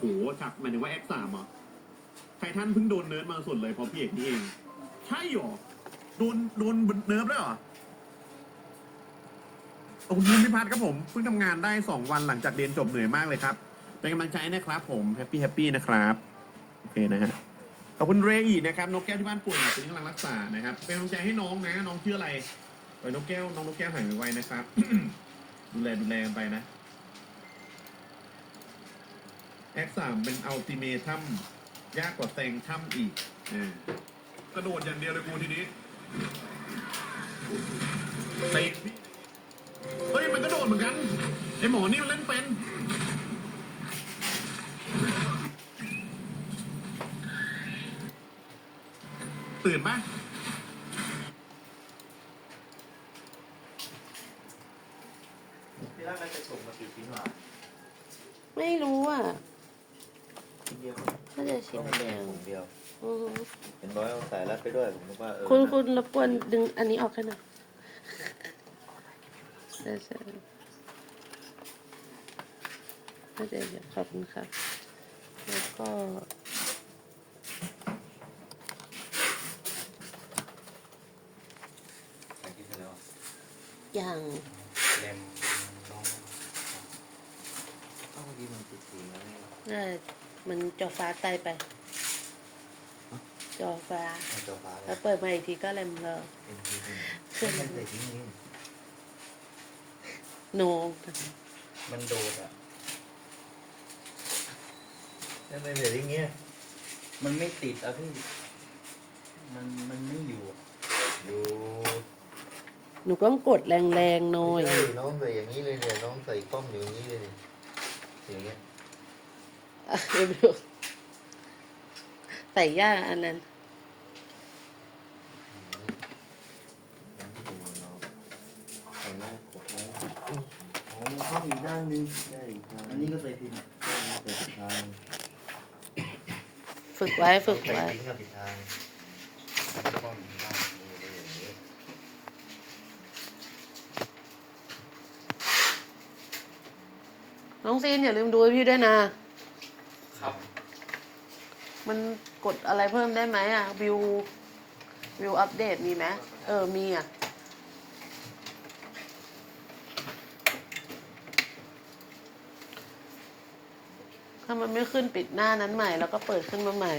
โหจับหมายถึงว่า X3 เหรอไททันเพิ่งโดนเนิร์ดมาสุดเลยเพราะพี่เอกนี่เอง ใช่หรอ โดนโดนเนิร์ฟด้วเหรอโอ้คุณพิพัฒน์ครับผมเพิ่งทำงานได้สองวันหลังจากเรียนจบเหนื่อยมากเลยครับ เป็นกำลังใจนะครับผมแฮปปี้แฮปปี้นะครับโอเคนะฮะขอบคุณเรอีนะครับนกแก้วที่บ้านป่วยตอนนี้กำลังรักษานะครับ เป็นกำลังใจให้น้องนะ น้องชื่ออะไรไว้นกแก้วน้องนกแก้วหายไวๆนะครับดูแลดูแลกันไปนะ แอคสามเป็นอัลติเมทัมยากกว่าเซงถ้ำอีกอ่ากระโดดอย่างเดียวเลยกูทีนี้เซงเฮ้ยมันกระโดดเหมือนกันไอหมอนี่มันเล่นเป็น ตื่นปะพี่ร่างน่าจะส่งมากี่ชิ้นวะไม่รู้อะชิ้น เดียวน่าจะชิ้นต้องเดีเป็ยนวถุงเดียวอือฮึเป็นร้อยเอาสายรัดไปด้วยผมนึกว่าเออคุณคุณรบกวนดึงอันนี้ออกให้หน่อยใช่ใช่น่าจะเดี๋ยวขอบคุณครับ แล้วก็ใส่ที่ไปแล้วอย่างเลมน้องเอ้าเมื่อกี้มันติดสีแล้วนี่น่า มันจอฟ้าตายไป จอฟ้ามันจอฟ้าแล้แล้ววเปิดมาอีกทีก็แรมเลอเป็นที่เป็นเครื่องมันใส่ที่นี่โนมันโดดอะนั่นเป็นแบบนี้เงี้ยมันไม่ติดอะพี่ มันมันไม่อยู่อะอยู่หนูต้องกดแรงๆหน่อยใช่น้องใส่อย่างนี้เลยเนี่ยน้องใส่กล้องอยู่อย่างนี้เลยเนี่ยอย่างเงี้ยอะเดี๋ยวดู ใส่ย่าอันนั้นเอาหน้ากดไว้โอ้เข้าอีกด้านหนึงได้อีกทางอันนี้ก็ใส่พิมพ์ใส่ผิดทางฝึกไว้ฝึกใส่ไว้ ทิ้งกับผิดทางกล้องอีกด้านหนึ่งเลยอย่างเงี้ยน้องซีนอย่าลืมดูให้พี่ด้วยนะครับ มันกดอะไรเพิ่มได้ไหมอะวิววิวอัปเดตมีไหมเออมีอะถ้ามันไม่ขึ้นปิดหน้านั้นใหม่ แล้วก็เปิดขึ้นมาใหม่